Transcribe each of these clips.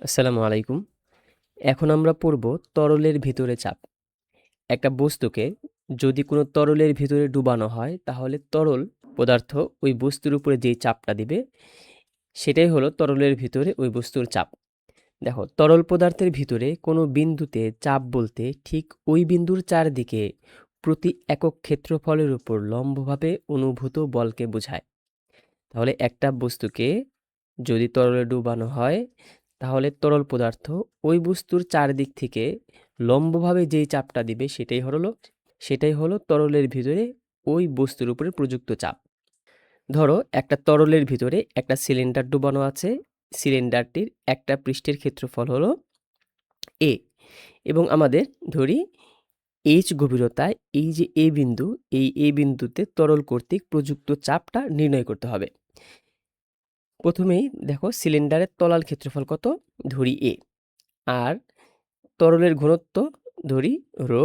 আসসালামু আলাইকুম। এখন আমরা পড়ব তরলের ভিতরে চাপ। একটা বস্তুকে যদি কোনো তরলের ভিতরে ডুবানো হয়, তাহলে তরল পদার্থ ওই বস্তুর উপরে যেই চাপটা দিবে, সেটাই হলো তরলের ভিতরে ওই বস্তুর চাপ। দেখো, তরল পদার্থের ভিতরে কোনো বিন্দুতে চাপ বলতে ঠিক ওই বিন্দুর চারদিকে প্রতি একক ক্ষেত্রফলের উপর লম্বভাবে অনুভূত বলকে বোঝায়। তাহলে একটা বস্তুকে যদি তরলে ডুবানো হয় তাহলে তরল পদার্থ ওই বস্তুর চারদিক থেকে লম্বভাবে যেই চাপটা দিবে সেটাই হলো সেটাই হলো তরলের ভিতরে ওই বস্তুর উপরে প্রযুক্ত চাপ। ধরো একটা তরলের ভিতরে একটা সিলিন্ডার ডুবানো আছে, সিলিন্ডারটির একটা পৃষ্ঠের ক্ষেত্রফল হলো এ এবং আমাদের ধরি এইচ গভীরতায় এই যে এ বিন্দু, এই এ বিন্দুতে তরল কর্তৃক প্রযুক্ত চাপটা নির্ণয় করতে হবে। প্রথমেই দেখো সিলিন্ডারের তলাল ক্ষেত্রফল কত? ধরি এ আর তরলের ঘনত্ব ধরি রো।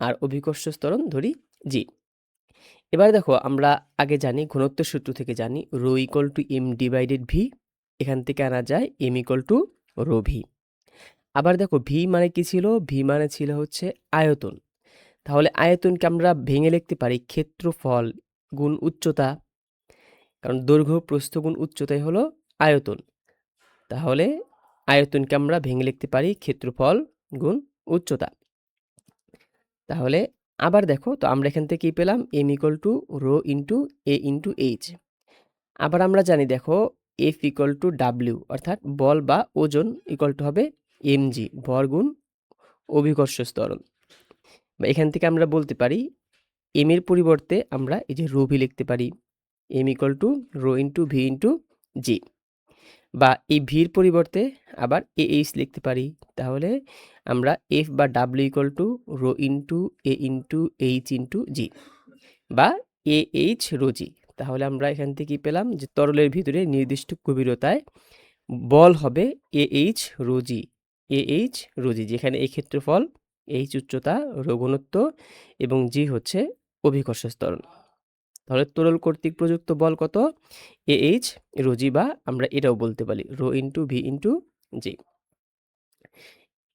আর অভিকর্ষ স্তরণ ধরি জি এবার দেখো আমরা আগে জানি ঘনত্ব সূত্র থেকে জানি, rho equal to M divided V এখান থেকে আনা যায় M equal to rho V আবার দেখো ভি মানে কি ছিল? ভি মানে ছিল হচ্ছে আয়তন। তাহলে আয়তনকে আমরা ভেঙে লিখতে পারি ক্ষেত্রফল গুণ উচ্চতা কারণ দৈর্ঘ্য প্রস্থগুণ উচ্চতাই হলো আয়তন। তাহলে আয়তনকে আমরা ভেঙে লিখতে পারি ক্ষেত্রফল গুণ উচ্চতা। তাহলে আবার দেখো, তো আমরা এখান থেকে কী পেলাম? M equal to rho into A into H আবার আমরা জানি দেখো এফ ইকল টু ডাব্লিউ অর্থাৎ বল বা ওজন ইকল টু হবে এম জি ভর গুণ অভিকর্ষ স্তরণ বা এখান থেকে আমরা বলতে পারি এম এর পরিবর্তে আমরা এই যে রো ভি লিখতে পারি। M equal to rho into V into G বা এই ভির পরিবর্তে আবার এ এইচ লিখতে পারি। তাহলে আমরা এফ বা W equal to rho into A into H into G বা এ এইচ রো জি তাহলে আমরা এখান থেকে পেলাম যে তরলের ভিতরে নির্দিষ্ট গভীরতায় বল হবে A H rho G A H rho G যেখানে এই ক্ষেত্রফল এইচ উচ্চতা রঘুনত্ব এবং জি হচ্ছে অভিকর্ষ স্তরণ তাহলে তরল কর্তৃক প্রযুক্ত বল কত? এ এইচ রোজি বা আমরা এটাও বলতে পারি, rho into V into G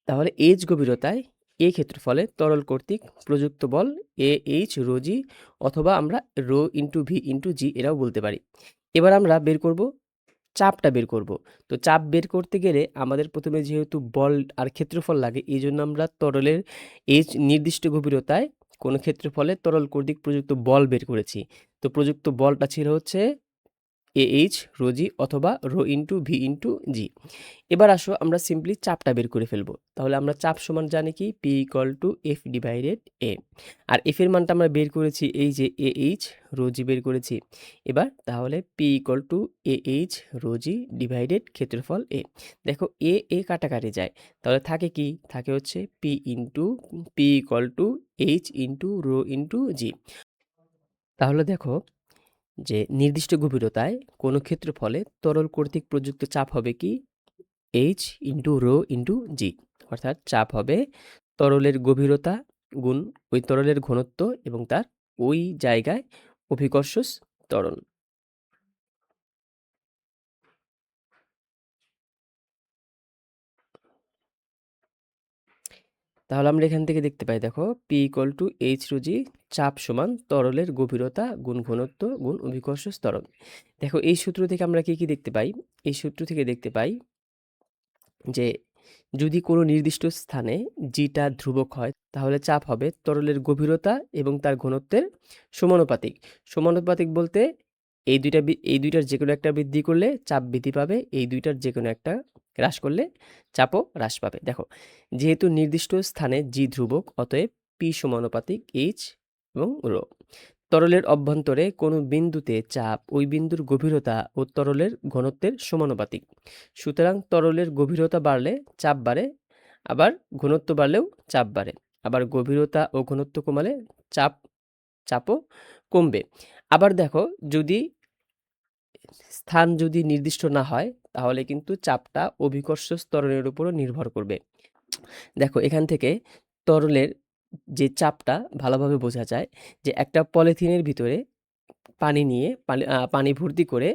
তাহলে এইচ গভীরতায় এ ক্ষেত্রফলে তরল কর্তৃক প্রযুক্ত বল এ এইচ রোজি অথবা আমরা rho into V into G এরাও বলতে পারি। এবার আমরা বের করব, চাপটা বের করব। তো চাপ বের করতে গেলে আমাদের প্রথমে যেহেতু বল আর ক্ষেত্রফল লাগে এই জন্য আমরা তরলের এইচ নির্দিষ্ট গভীরতায় কোনো ক্ষেত্রফলে তরল কর্তৃক প্রযুক্ত বল বের করেছি। তো প্রযুক্ত বলটা ছিল হচ্ছে এ এইচ রো জি অথবা rho into V into G এবার আসো আমরা সিম্পলি চাপটা বের করে ফেলব। তাহলে আমরা চাপ সমান জানি কি? P equal to F divided A R F এর মানটা আমরা বের করেছি এই যে এ এইচ রোজি বের করেছি। এবার তাহলে P equal to A H rho G divided ক্ষেত্রফল এ দেখো এ এ কাটাকাটি যায়। তাহলে থাকে কি? থাকে হচ্ছে P into P equal to H into rho into G তাহলে দেখো যে নির্দিষ্ট গভীরতায় কোনো ক্ষেত্রফলে তরল কর্তৃক প্রযুক্ত চাপ হবে কি? H into rho into G অর্থাৎ চাপ হবে তরলের গভীরতা গুণ ওই তরলের ঘনত্ব এবং তার ওই জায়গায় অভিকর্ষ ত্বরণ। তাহলে আমরা এখান থেকে দেখতে পাই, দেখো পি ইকুয়াল টু এইচ রুজি চাপ সমান তরলের গভীরতা গুণ ঘনত্ব গুণ অভিকর্ষ স্তরণ দেখো, এই সূত্র থেকে আমরা কি কি দেখতে পাই? এই সূত্র থেকে দেখতে পাই যে যদি কোনো নির্দিষ্ট স্থানে জিটা ধ্রুবক হয়, তাহলে চাপ হবে তরলের গভীরতা এবং তার ঘনত্বের সমানুপাতিক। সমানুপাতিক বলতে এই দুইটা এই দুইটার যে কোনো একটা বৃদ্ধি করলে চাপ বৃদ্ধি পাবে, এই দুইটার যে কোনো একটা হ্রাস করলে চাপও হ্রাস পাবে। দেখো, যেহেতু নির্দিষ্ট স্থানে জি ধ্রুবক, অতএব পি সমানুপাতিক এইচ এবং রো। তরলের অভ্যন্তরে কোনো বিন্দুতে চাপ, ওই বিন্দুর গভীরতা ও তরলের ঘনত্বের সমানুপাতিক। সুতরাং তরলের গভীরতা বাড়লে চাপ বাড়ে, আবার ঘনত্ব বাড়লেও চাপ বাড়ে। আবার গভীরতা ও ঘনত্ব কমালে চাপ, চাপও কমবে। আবার দেখো, যদি স্থান যদি নির্দিষ্ট না হয় তাহলে কিন্তু চাপটা অভিকর্ষ স্তরণের উপরও নির্ভর করবে। দেখো, এখান থেকে তরলের যে চাপটা ভালোভাবে বোঝা যায় যে একটা পলিথিনের ভিতরে পানি নিয়ে পানি পানি ভর্তি করে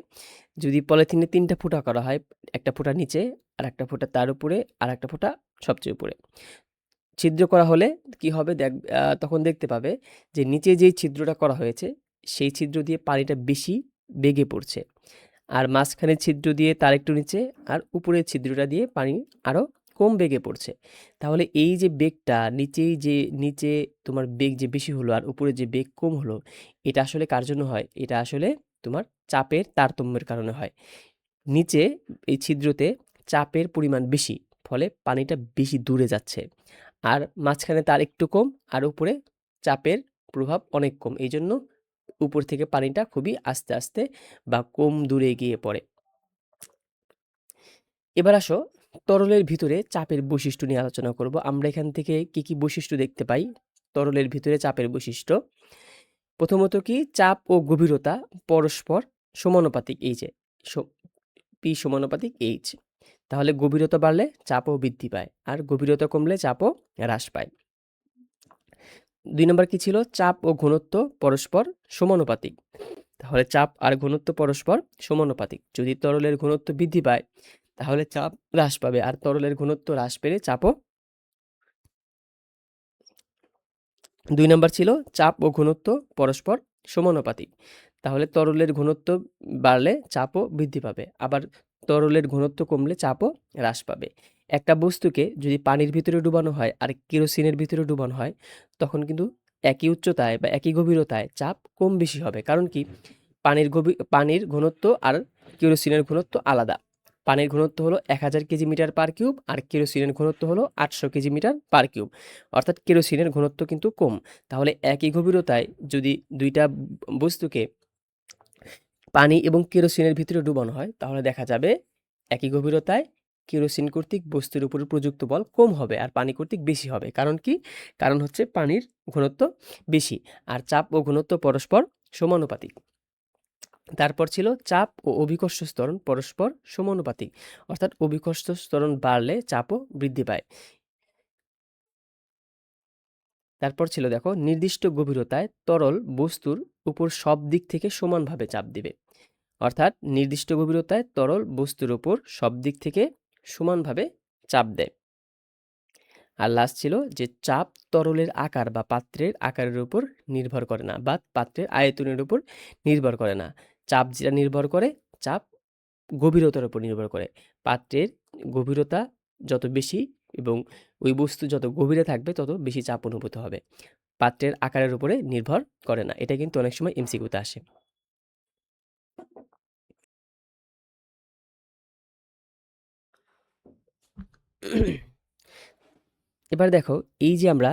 যদি পলিথিনে তিনটা ফুটা করা হয়, একটা ফুটা নিচে আর একটা ফুটা তার উপরে আর একটা ফুটা সবচেয়ে উপরে। ছিদ্র করা হলে কি হবে? দেখ তখন দেখতে পাবে যে নিচে যেই ছিদ্রটা করা হয়েছে, সেই ছিদ্র দিয়ে পানিটা বেশি বেগে পড়ছে। আর মাঝখানে ছিদ্র দিয়ে তার একটু নিচে আর উপরের ছিদ্রটা দিয়ে পানি আরও কম বেগে পড়ছে। তাহলে এই যে বেগটা নিচেই যে, নিচে তোমার বেগ যে বেশি হলো আর উপরে যে বেগ কম হলো, এটা আসলে কার জন্য হয়? এটা আসলে তোমার চাপের তারতম্যের কারণে হয়। নিচে এই ছিদ্রতে চাপের পরিমাণ বেশি, ফলে পানিটা বেশি দূরে যাচ্ছে। আর মাঝখানে তার একটু কম আর উপরে চাপের প্রভাব অনেক কম। এই জন্য উপর থেকে পানিটা খুবই আস্তে আস্তে বা কম দূরে গিয়ে পড়ে। এবার আসো তরলের ভিতরে চাপের বৈশিষ্ট্য নিয়ে আলোচনা করব। আমরা এখান থেকে কি কি বৈশিষ্ট্য দেখতে পাই? তরলের ভিতরে চাপের বৈশিষ্ট্য। প্রথমত কি, চাপ ও গভীরতা পরস্পর সমানুপাতিক এই যে পি সমানুপাতিক এইচ। তাহলে গভীরতা বাড়লে চাপও বৃদ্ধি পায় আর গভীরতা কমলে চাপও হ্রাস পায়। দুই নম্বর কি ছিল? চাপ ও ঘনত্ব পরস্পর সমানুপাতিক। তাহলে চাপ আর ঘনত্ব পরস্পর সমানুপাতিক। যদি তরলের ঘনত্ব বৃদ্ধি পায়, তাহলে চাপ হ্রাস পাবে। আর তরলের ঘনত্ব হ্রাস পেলে চাপও দুই নম্বর ছিল চাপ ও ঘনত্ব পরস্পর সমানুপাতিক। তাহলে তরলের ঘনত্ব বাড়লে চাপও বৃদ্ধি পাবে। আবার তরলের ঘনত্ব কমলে চাপও হ্রাস পাবে। একটা বস্তুকে যদি পানির ভিতরে ডুবানো হয় আর কেরোসিনের ভিতরে ডুবানো হয়, তখন কিন্তু একই উচ্চতায় বা একই গভীরতায় চাপ কম বেশি হবে। কারণ কি? পানির গভীর পানির ঘনত্ব আর কেরোসিনের ঘনত্ব আলাদা। পানির ঘনত্ব হলো এক হাজার কেজি মিটার পার কিউব আর কেরোসিনের ঘনত্ব হলো আটশো কেজি মিটার পার কিউব। অর্থাৎ কেরোসিনের ঘনত্ব কিন্তু কম। তাহলে একই গভীরতায় যদি দুইটা বস্তুকে পানি এবং কেরোসিনের ভিতরে ডুবানো হয়, তাহলে দেখা যাবে একই গভীরতায় কেরোসিন কর্তৃক বস্তুর উপর প্রযুক্ত বল কম হবে আর পানি কর্তৃক বেশি হবে। কারণ কি? কারণ হচ্ছে পানির ঘনত্ব বেশি আর চাপ ও ঘনত্ব পরস্পর সমানুপাতিক। তারপর ছিল চাপ ও অভিকর্ষ স্তরণ পরস্পর সমানুপাতিক। অর্থাৎ অভিকর্ষ স্তরণ বাড়লে চাপও বৃদ্ধি পায়। তারপর ছিল দেখো নির্দিষ্ট গভীরতায় তরল বস্তুর উপর সব দিক থেকে সমানভাবে চাপ দিবে। অর্থাৎ নির্দিষ্ট গভীরতায় তরল বস্তুর উপর সব দিক থেকে সমানভাবে চাপ দেয়। আর লাস্ট ছিল যে চাপ তরলের আকার বা পাত্রের আকারের উপর নির্ভর করে না বা পাত্রের আয়তনের উপর নির্ভর করে না। চাপ যেটা নির্ভর করে, চাপ গভীরতার উপর নির্ভর করে। পাত্রের গভীরতা যত বেশি এবং ওই বস্তু যত গভীরে থাকবে, তত বেশি চাপ অনুভূত হবে। পাত্রের আকারের উপরে নির্ভর করে না। এটা কিন্তু অনেক সময় এমসিকিউতে আসে। এবার দেখো, এই যে আমরা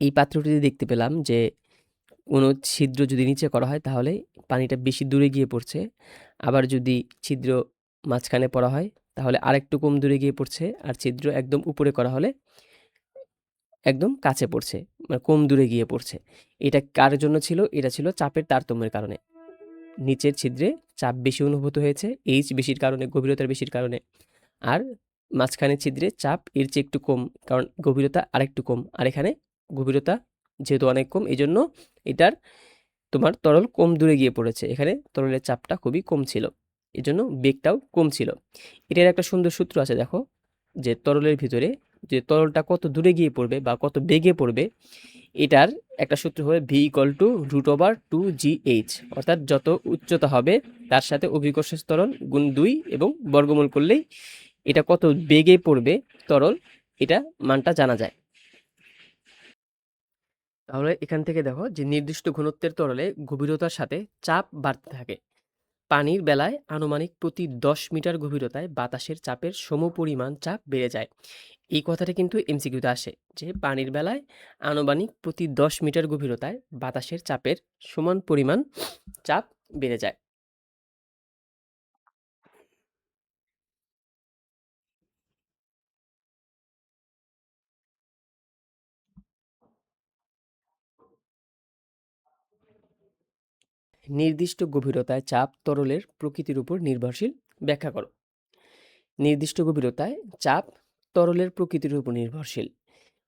এই পাত্রটিতে দেখতে পেলাম যে, কোনো ছিদ্র যদি নিচে করা হয় তাহলে পানিটা বেশি দূরে গিয়ে পড়ছে। আবার যদি ছিদ্র মাঝখানে পড়া হয় তাহলে আরেকটু কম দূরে গিয়ে পড়ছে আর ছিদ্র একদম উপরে করা হলে একদম কাছে পড়ছে মানে কম দূরে গিয়ে পড়ছে। এটা কার জন্য ছিল? এটা ছিল চাপের তারতম্যের কারণে। নিচের ছিদ্রে চাপ বেশি অনুভূত হয়েছে এইচ বেশির কারণে, গভীরতার বেশির কারণে। আর মাঝখানে ছিদ্রে চাপ এর চেয়ে একটু কম, কারণ গভীরতা আরেকটু কম। আর এখানে গভীরতা যেহেতু অনেক কম এই জন্য এটার তোমার তরল কম দূরে গিয়ে পড়েছে। এখানে তরলের চাপটা খুবই কম ছিল এই জন্য বেগটাও কম ছিল। এটার একটা সুন্দর সূত্র আছে, দেখো, যে তরলের ভিতরে যে তরলটা কত দূরে গিয়ে পড়বে বা কত বেগে পড়বে, এটার একটা সূত্র হবে V equal to root over two G H অর্থাৎ যত উচ্চতা হবে, তার সাথে অভিকর্ষ স্তরণ গুণ দুই এবং বর্গমূল করলেই এটা কত বেগে পড়বে তরল, এটা মানটা জানা যায়। তাহলে এখান থেকে দেখো যে নির্দিষ্ট ঘনত্বের তরলে গভীরতার সাথে চাপ বাড়তে থাকে। পানির বেলায় আনুমানিক প্রতি দশ মিটার গভীরতায় বাতাসের চাপের সমপরিমাণ চাপ বেড়ে যায়। এই কথাটা কিন্তু এমসিকিউতে আসে যে পানির বেলায় আনুমানিক প্রতি দশ মিটার গভীরতায় বাতাসের চাপের সমান পরিমাণ চাপ বেড়ে যায়। নির্দিষ্ট গভীরতায় চাপ তরলের প্রকৃতির উপর নির্ভরশীল। ব্যাখ্যা করো। নির্দিষ্ট গভীরতায় চাপ তরলের প্রকৃতির উপর নির্ভরশীল।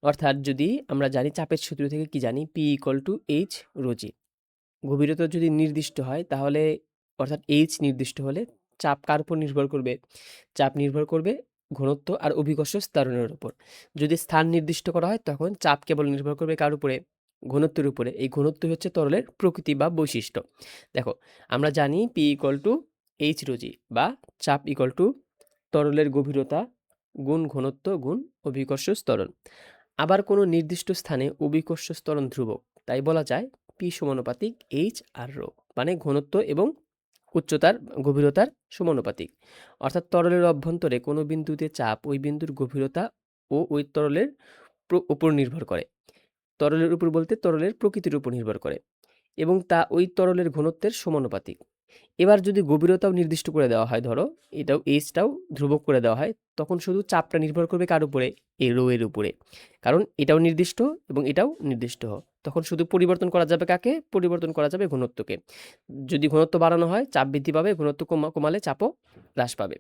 অর্থাৎ যদি আমরা জানি চাপের সূত্র থেকে কি জানি P equal to H rho G গভীরতা যদি নির্দিষ্ট হয়, তাহলে অর্থাৎ এইচ নির্দিষ্ট হলে চাপ কার উপর নির্ভর করবে? চাপ নির্ভর করবে ঘনত্ব আর অভিকর্ষ স্তরণের উপর। যদি স্থান নির্দিষ্ট করা হয়, তখন চাপ কেবল নির্ভর করবে কার উপরে? ঘনত্বের উপরে। এই ঘনত্ব হচ্ছে তরলের প্রকৃতি বা বৈশিষ্ট্য। দেখো, আমরা জানি P equal to H rho G বা চাপ ইকল টু তরলের গভীরতা গুণ ঘনত্ব গুণ অভিকর্ষ স্তরণ। আবার কোনো নির্দিষ্ট স্থানে অভিকর্ষ স্তরণ ধ্রুবক, তাই বলা যায় পি সমানুপাতিক এইচ আর রো মানে ঘনত্ব এবং উচ্চতার, গভীরতার সমানুপাতিক। অর্থাৎ তরলের অভ্যন্তরে কোনো বিন্দুতে চাপ ওই বিন্দুর গভীরতা ও ওই তরলের উপর নির্ভর করে। তরলের উপর বলতে তরলের প্রকৃতির উপর নির্ভর করে এবং তা ওই তরলের ঘনত্বের সমানুপাতিক। এবার যদি গভীরতাও নির্দিষ্ট করে দেওয়া হয়, ধরো, এটাও এইচটাও ধ্রুবক করে দেওয়া হয়, তখন শুধু চাপটা নির্ভর করবে কার উপরে? এ রো এর উপরে। কারণ এটাও নির্দিষ্ট এবং এটাও নির্দিষ্ট। তখন শুধু পরিবর্তন করা যাবে কাকে? পরিবর্তন করা যাবে ঘনত্বকে। যদি ঘনত্ব বাড়ানো হয়, চাপ বৃদ্ধি পাবে, ঘনত্ব কমা, কমালে চাপও হ্রাস পাবে।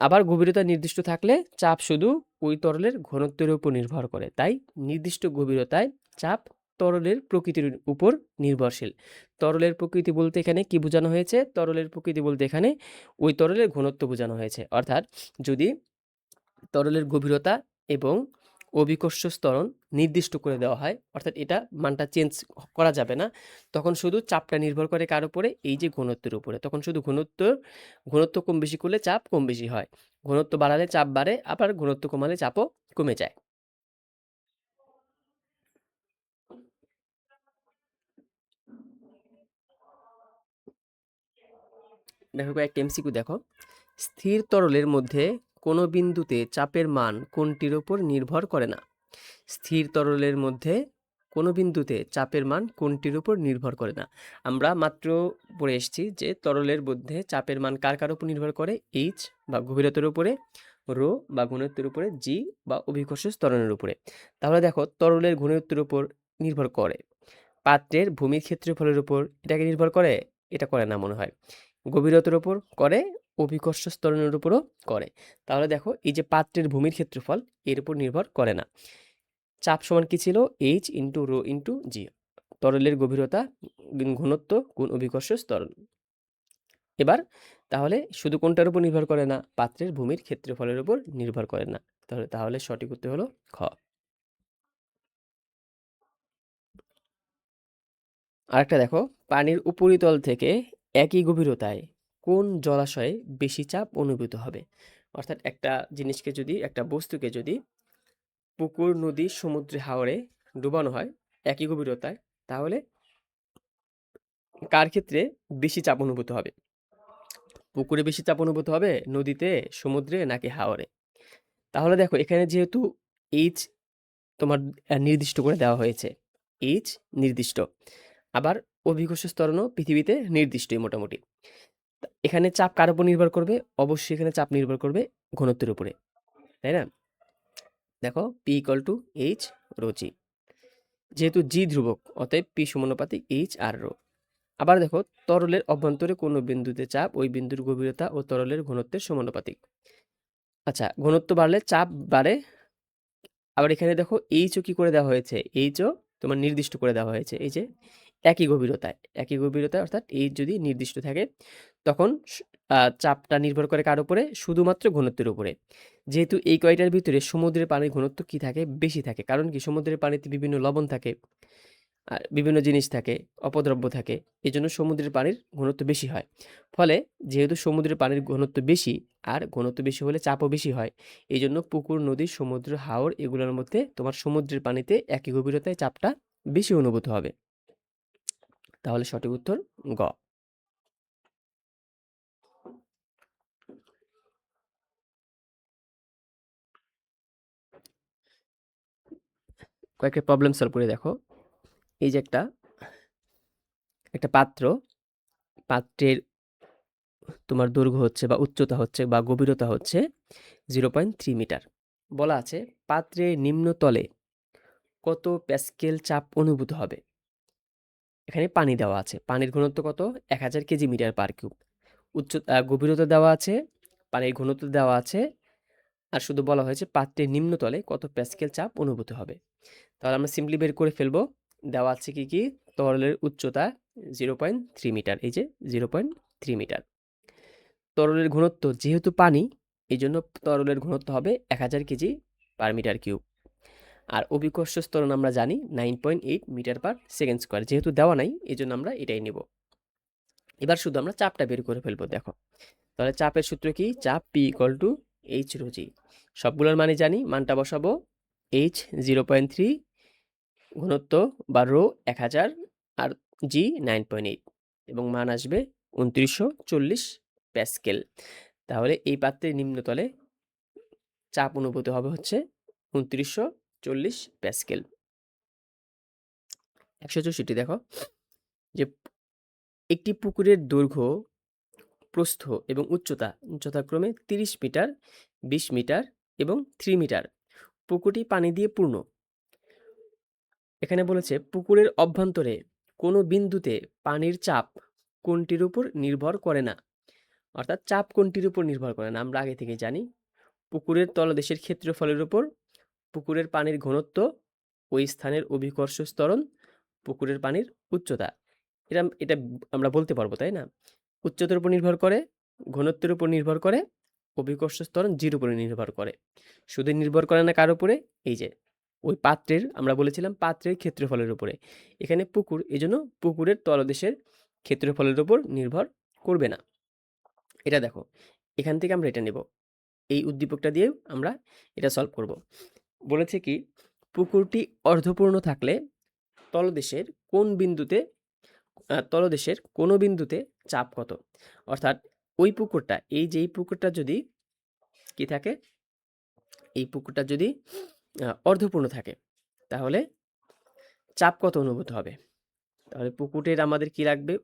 আবার গভীরতা নির্দিষ্ট থাকলে চাপ শুধু ওই তরলের ঘনত্বের উপর নির্ভর করে। তাই নির্দিষ্ট গভীরতায় চাপ তরলের প্রকৃতির উপর নির্ভরশীল। তরলের প্রকৃতি বলতে এখানে কি বোঝানো হয়েছে? তরলের প্রকৃতি বলতে এখানে ওই তরলের ঘনত্ব বোঝানো হয়েছে। অর্থাৎ যদি তরলের গভীরতা এবং অভিকর্ষ স্তরণ নির্দিষ্ট করে দেওয়া হয়। অর্থাৎ এটা মানটা চেঞ্জ করা যাবে না। তখন শুধু চাপটা নির্ভর করে কার উপরে? এই যে ঘনত্বের উপরে। তখন শুধু ঘনত্ব ঘনত্ব কম বেশি করলে চাপ কম বেশি হয়। ঘনত্ব বাড়ালে চাপ বাড়ে, আবার ঘনত্ব কমালে চাপও কমে যায়। দেখো কয়েকটা এমসিকিউ দেখো। স্থির তরলের মধ্যে কোনো বিন্দুতে চাপের মান কোনটির ওপর নির্ভর করে না। স্থির তরলের মধ্যে কোনো বিন্দুতে চাপের মান কোনটির উপর নির্ভর করে না। আমরা মাত্র পড়ে এসেছি যে তরলের মধ্যে চাপের মান কার কার উপর নির্ভর করে? এইচ বা গভীরতার উপরে, রো বা ঘনত্বের উপরে জি বা অভিকর্ষ স্তরণের উপরে। তাহলে দেখো তরলের ঘনত্বের উপর নির্ভর করে। পাত্রের ভূমির ক্ষেত্রফলের উপর এটাকে নির্ভর করে? এটা করে না মনে হয়। গভীরতার উপর করে অভিকর্ষ স্তরণের উপরও করে। তাহলে দেখো, এই যে পাত্রের ভূমির ক্ষেত্রফল, এর উপর নির্ভর করে না। চাপ সমান কি ছিল? H into rho into G তরলের গভীরতা ঘনত্ব গুণ অভিকর্ষ স্তরণ এবার, তাহলে শুধু কোনটার উপর নির্ভর করে না? পাত্রের ভূমির ক্ষেত্রফলের উপর নির্ভর করে না। তাহলে তাহলে সঠিক উত্তর হলো খ। আরেকটা দেখো, পানির উপরিতল থেকে একই গভীরতায় কোন জলাশয়ে বেশি চাপ অনুভূত হবে? অর্থাৎ একটা জিনিসকে যদি, একটা বস্তুকে যদি পুকুর, নদী, সমুদ্রে হাওরে ডুবানো হয় একই গভীরতায়, তাহলে কার ক্ষেত্রে বেশি চাপ অনুভূত হবে? পুকুরে বেশি চাপ অনুভূত হবে নদীতে, সমুদ্রে নাকি হাওরে? তাহলে দেখো, এখানে যেহেতু এইচ তোমার নির্দিষ্ট করে দেওয়া হয়েছে। এইচ নির্দিষ্ট। আবার অভিকর্ষ স্তরণও পৃথিবীতে নির্দিষ্টই মোটামুটি। এখানে চাপ কার উপর নির্ভর করবে? অবশ্যই এখানে চাপ নির্ভর করবে ঘনত্বের উপরে। তাই না? দেখো P equal to H rho G যেহেতু জি ধ্রুবক, অতএব পি সমানুপাতিক এইচ আর রো আবার দেখো তরলের অভ্যন্তরে কোনো বিন্দুতে চাপ, ওই বিন্দুর গভীরতা ও তরলের ঘনত্বের সমানুপাতিক। আচ্ছা ঘনত্ব বাড়লে চাপ বাড়ে। আবার এখানে দেখো এইচও কি করে দেওয়া হয়েছে? এইচও তোমার নির্দিষ্ট করে দেওয়া হয়েছে। এই যে একই গভীরতায় একই গভীরতায় অর্থাৎ এইচ যদি নির্দিষ্ট থাকে তখন চাপটা নির্ভর করে কার উপরে? শুধুমাত্র ঘনত্বের উপরে। যেহেতু এই কয়টার ভিতরে সমুদ্রের পানির ঘনত্ব কি থাকে? বেশি থাকে। কারণ কি? সমুদ্রের পানিতে বিভিন্ন লবণ থাকে, আর বিভিন্ন জিনিস থাকে, অপদ্রব্য থাকে। এই জন্য সমুদ্রের পানির ঘনত্ব বেশি হয়। ফলে যেহেতু সমুদ্রের পানির ঘনত্ব বেশি, আর ঘনত্ব বেশি হলে চাপও বেশি হয় এই জন্য পুকুর, নদী, সমুদ্র, হাওর এগুলোর মধ্যে তোমার সমুদ্রের পানিতে একই গভীরতায় চাপটা বেশি অনুভূত হবে। তাহলে সঠিক উত্তর গ। কয়েকটা প্রবলেম সলভ করে দেখো। এই যে একটা একটা পাত্র, পাত্রের তোমার দৈর্ঘ্য হচ্ছে বা উচ্চতা হচ্ছে বা গভীরতা হচ্ছে জিরো পয়েন্ট থ্রি মিটার বলা আছে, পাত্রের নিম্নতলে কত প্যাসকেল চাপ অনুভূত হবে? এখানে পানি দেওয়া আছে। পানির ঘনত্ব কত? এক হাজার কেজি মিটার পার কিউব। উচ্চ গভীরতা দেওয়া আছে, পানির ঘনত্ব দেওয়া আছে, আর শুধু বলা হয়েছে পাত্রের নিম্নতলে কত প্যাসকেল চাপ অনুভূত হবে। তাহলে আমরা সিম্পলি বের করে ফেলব। দেওয়া আছে কি কি? তরলের উচ্চতা জিরো পয়েন্ট থ্রি মিটার এই যে জিরো পয়েন্ট থ্রি মিটার তরলের ঘনত্ব যেহেতু পানি এই জন্য তরলের ঘনত্ব হবে এক হাজার কেজি পার মিটার কিউব আর অভিকর্ষ স্তরণ আমরা জানি nine point eight metre per second square যেহেতু দেওয়া নাই এই জন্য আমরা এটাই নেব। এবার শুধু আমরা চাপটা বের করে ফেলব, দেখো। তাহলে চাপের সূত্র কি? চাপ P equal to H rho G সবগুলোর মানে জানি, মানটা বসাবো। এইচ জিরো পয়েন্ট থ্রি ঘনত্ব বা রো এক হাজার, আর জি নাইন পয়েন্ট এইট এবং মান আসবে উনত্রিশশো চল্লিশ প্যাসকেল। তাহলে এই পাত্রের নিম্নতলে চাপ অনুভূত হবে হচ্ছে উনত্রিশশো চল্লিশ প্যাসকেল। একশো চৌষট্টি দেখো, যে একটি পুকুরের দৈর্ঘ্য, প্রস্থ এবং উচ্চতা যথাক্রমে তিরিশ মিটার, বিশ মিটার এবং থ্রি মিটার। পুকুরটি পানি দিয়ে পূর্ণ। এখানে বলেছে, পুকুরের অভ্যন্তরে কোনো বিন্দুতে পানির চাপ কোনটির উপর নির্ভর করে না। অর্থাৎ চাপ কোনটির উপর নির্ভর করে না। আমরা আগে থেকে জানি, পুকুরের তলদেশের ক্ষেত্রফলের উপর পুকুরের পানির ঘনত্ব ওই স্থানের অভিকর্ষ স্তরণ পুকুরের পানির উচ্চতা। এটা এটা আমরা বলতে পারব, তাই না? উচ্চতার উপর নির্ভর করে, ঘনত্বের উপর নির্ভর করে অভিকর্ষ স্তরণ জির উপরে নির্ভর করে। শুধু নির্ভর করে না কার উপরে? এই যে, ওই পাত্রের, আমরা বলেছিলাম পাত্রের ক্ষেত্রফলের উপরে। এখানে পুকুর, এই জন্য পুকুরের তলদেশের ক্ষেত্রফলের উপর নির্ভর করবে না। এটা দেখো, এখান থেকে আমরা এটা নেব। এই উদ্দীপকটা দিয়েও আমরা এটা সলভ করব। বলেছে কি, পুকুরটি অর্ধপূর্ণ থাকলে তলদেশের কোন বিন্দুতে তলদেশের কোনো বিন্দুতে চাপ কত? অর্থাৎ ওই পুকুরটা, এই যে এই পুকুরটা যদি কি থাকে, এই পুকুরটা যদি অর্ধপূর্ণ থাকে, তাহলে চাপ কত অনুভূত হবে? তাহলে পুকুরের আমাদের কি লাগবে?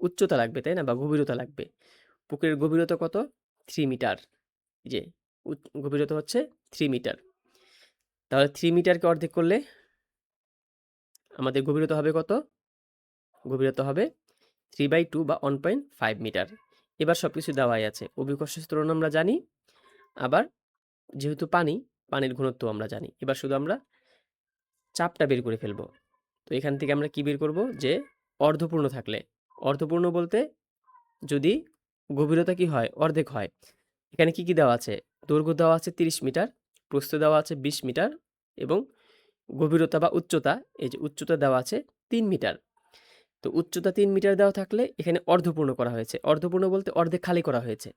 উচ্চতা লাগবে, তাই না? বা গভীরতা লাগবে। পুকুরের গভীরতা কত? Three metre. যে গভীরতা হচ্ছে থ্রি মিটার। তাহলে থ্রি মিটারকে অর্ধেক করলে আমাদের গভীরতা হবে কত? গভীরতা হবে থ্রি বাই টু বা ওয়ান পয়েন্ট ফাইভ মিটার। এবার সব কিছু দেওয়াই আছে। অভিকর্ষ স্তরণ আমরা জানি, আবার যেহেতু পানি, পানির ঘনত্ব আমরা জানি। এবার শুধু আমরা চাপটা বের করে ফেলব। তো এখান থেকে আমরা কি বের করব? যে অর্ধপূর্ণ থাকলে। অর্ধপূর্ণ বলতে যদি গভীরতা কি হয়? অর্ধেক হয়। এখানে কি কি দেওয়া আছে? দৈর্ঘ্য দেওয়া আছে তিরিশ মিটার, প্রস্থ দেওয়া আছে বিশ মিটার এবং গভীরতা বা উচ্চতা, এই যে উচ্চতা দেওয়া আছে তিন মিটার। তো উচ্চতা তিন মিটার দেওয়া থাকলে এখানে অর্ধপূর্ণ করা হয়েছে। অর্ধপূর্ণ বলতে অর্ধেক খালি করা হয়েছে।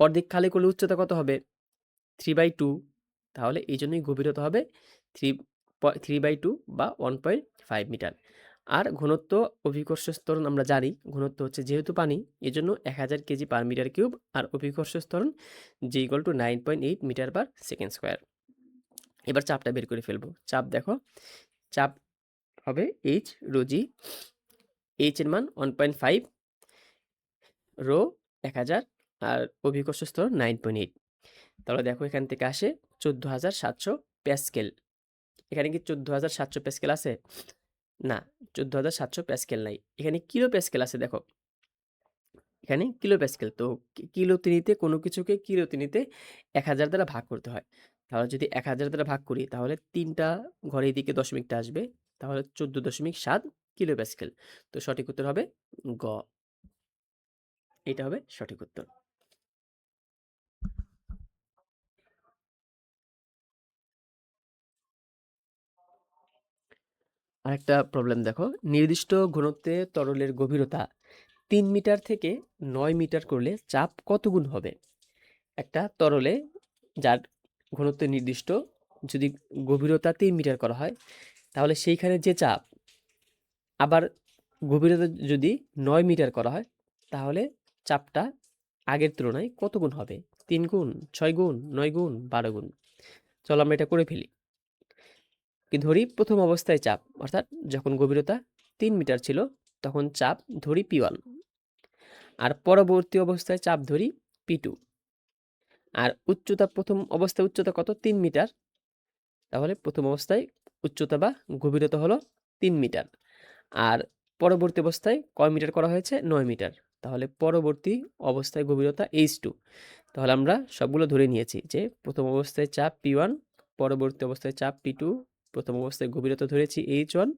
অর্ধেক খালি করলে উচ্চতা কত হবে? থ্রি বাই টু তাহলে এই জন্যই গভীরতা হবে থ্রি থ্রি বাই টু বা ওয়ান পয়েন্ট ফাইভ মিটার আর ঘনত্ব অভিকর্ষ স্তরণ আমরা জানি, ঘনত্ব হচ্ছে যেহেতু পানি, এজন্য এক হাজার কেজি পার মিটার কিউব আর অভিকর্ষ স্তরণ G equal to nine point eight metre per second square এবার চাপটা বের করে ফেলব। চাপ দেখো, চাপ হবে এইচ রোজি এইচ এর মান ওয়ান পয়েন্ট ফাইভ রো এক হাজার আর অভিকর্ষ স্তর নাইন পয়েন্ট এইট তাহলে দেখো এখান থেকে আসে চোদ্দ হাজার সাতশো প্যাসকেল। এখানে কি চোদ্দ হাজার সাতশো প্যাসকেল আছে? না, চোদ্দ হাজার সাতশো প্যাসকেল নাই। এখানে কিলো প্যাসকেল আছে দেখো। এখানে কিলো প্যাসকেল। তো কিলো তিনিতে কোনো কিছুকে কিলো তিনিতে এক হাজার দ্বারা ভাগ করতে হয়। তাহলে যদি এক হাজার দ্বারা ভাগ করি, তাহলে তিনটা ঘরের দিকে দশমিকটা আসবে। তাহলে চোদ্দ দশমিক সাত কিলো প্যাসকেল তো সঠিক উত্তর হবে গ। এটা হবে সঠিক উত্তর। আরেকটা প্রবলেম দেখো। নির্দিষ্ট ঘনত্বে তরলের গভীরতা তিন মিটার থেকে নয় মিটার করলে চাপ কত গুণ হবে? একটা তরলে যার ঘনত্ব নির্দিষ্ট যদি গভীরতা তিন মিটার করা হয়, তাহলে সেইখানে যে চাপ আবার গভীরতা যদি নয় মিটার করা হয়, তাহলে চাপটা আগের তুলনায় কত গুণ হবে? তিন গুণ, ছয় গুণ, নয় গুণ, বারো গুণ। চলো আমরা এটা করে ফেলি। কি ধরি প্রথম অবস্থায় চাপ, অর্থাৎ যখন গভীরতা তিন মিটার ছিল, তখন চাপ ধরি পি ওয়ান। আর পরবর্তী অবস্থায় চাপ ধরি পি টু। আর উচ্চতা, প্রথম অবস্থায় উচ্চতা কত? তিন মিটার। তাহলে প্রথম অবস্থায় উচ্চতা বা গভীরতা হলো তিন মিটার। আর পরবর্তী অবস্থায় কয় মিটার করা হয়েছে? নয় মিটার। তাহলে পরবর্তী অবস্থায় গভীরতা এইচ টু তাহলে আমরা সবগুলো ধরে নিয়েছি যে প্রথম অবস্থায় চাপ পি ওয়ান পরবর্তী অবস্থায় চাপ পি টু প্রথম অবস্থায় গভীরতা ধরেছি এইচ ওয়ান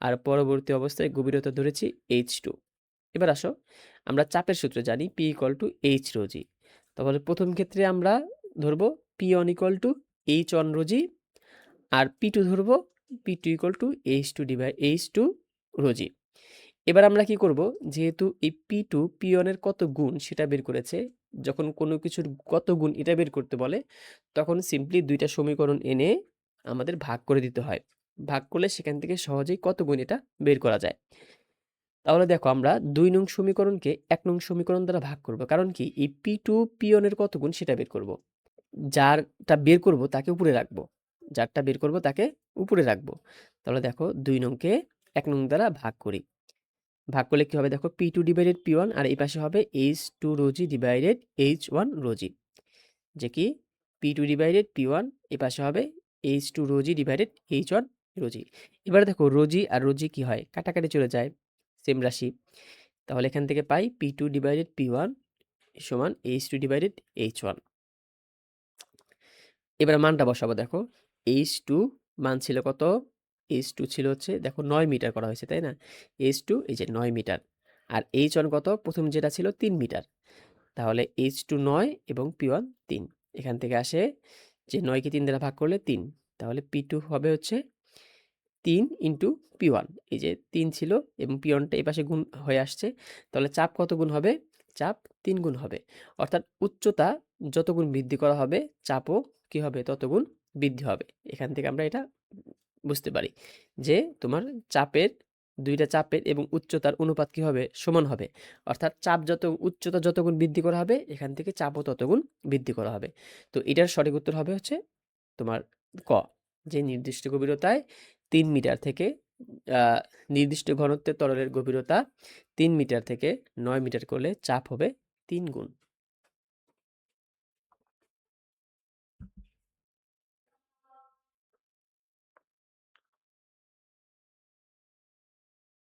আর পরবর্তী অবস্থায় গভীরতা ধরেছি এইচ টু এবার আসো, আমরা চাপের সূত্র জানি P equal to H rho G. তাহলে প্রথম ক্ষেত্রে আমরা ধরবো P one equal to H one rho G R P two ধরবো P two equal to H two divide H two rho G এবার আমরা কি করব? যেহেতু এই পি টু পি ওয়ানের কত গুণ সেটা বের করেছে, যখন কোনো কিছুর কত গুণ এটা বের করতে বলে, তখন সিম্পলি দুইটা সমীকরণ এনে আমাদের ভাগ করে দিতে হয়। ভাগ করলে সেখান থেকে সহজেই কত গুণ এটা বের করা যায়। তাহলে দেখো আমরা দুই নং সমীকরণকে এক নং সমীকরণ দ্বারা ভাগ করব। কারণ কি? এই পি টু পি ওয়ানের কত গুণ সেটা বের করব। যারটা বের করব তাকে উপরে রাখব। যারটা বের করব তাকে উপরে রাখব। তাহলে দেখো দুই নংকে এক নং দ্বারা ভাগ করি। ভাগ করলে কি হবে? দেখো P two divided P one আর এই পাশে হবে H two rho G divided H one rho G যে কি? P two divided P one এই পাশে হবে H two rho G divided H one rho G এবার দেখো রোজি আর রোজি কি হয়? কাটাকাটি চলে যায় সেম রাশি। তাহলে এখান থেকে পাই P two divided P one সমান H two divided H one এবার মানটা বসাবো দেখো। এইচ টু মান ছিল কত? এইচ টু ছিল হচ্ছে, দেখো নয় মিটার করা হয়েছে, তাই না? এইচ টু এই যে নয় মিটার। আর এইচ ওয়ান কত? প্রথম যেটা ছিল তিন মিটার। তাহলে এইচ টু নয় এবং পি ওয়ান তিন। এখান থেকে আসে যে নয়কে তিন দ্বারা ভাগ করলে তিন। তাহলে পি টু হবে হচ্ছে তিন ইন্টু পি ওয়ান এই যে তিন ছিল এবং পি ওয়ানটা এই পাশে গুণ হয়ে আসছে। তাহলে চাপ কত গুণ হবে? চাপ তিন গুণ হবে। অর্থাৎ উচ্চতা যত গুণ বৃদ্ধি করা হবে, চাপও কি হবে? তত গুণ বৃদ্ধি হবে। এখান থেকে আমরা এটা বুঝতে পারি। যে তোমার চাপের, দুইটা চাপের এবং উচ্চতার অনুপাত কি হবে? সমান হবে। অর্থাৎ চাপ যত, উচ্চতা যতগুণ বৃদ্ধি করা হবে, এখান থেকে চাপও ততগুণ বৃদ্ধি করা হবে। তো এটার সঠিক উত্তর হবে হচ্ছে তোমার ক। যে নির্দিষ্ট গভীরতায় তিন মিটার থেকে নির্দিষ্ট ঘনত্বের তরলের গভীরতা তিন মিটার থেকে নয় মিটার করলে চাপ হবে তিন গুণ।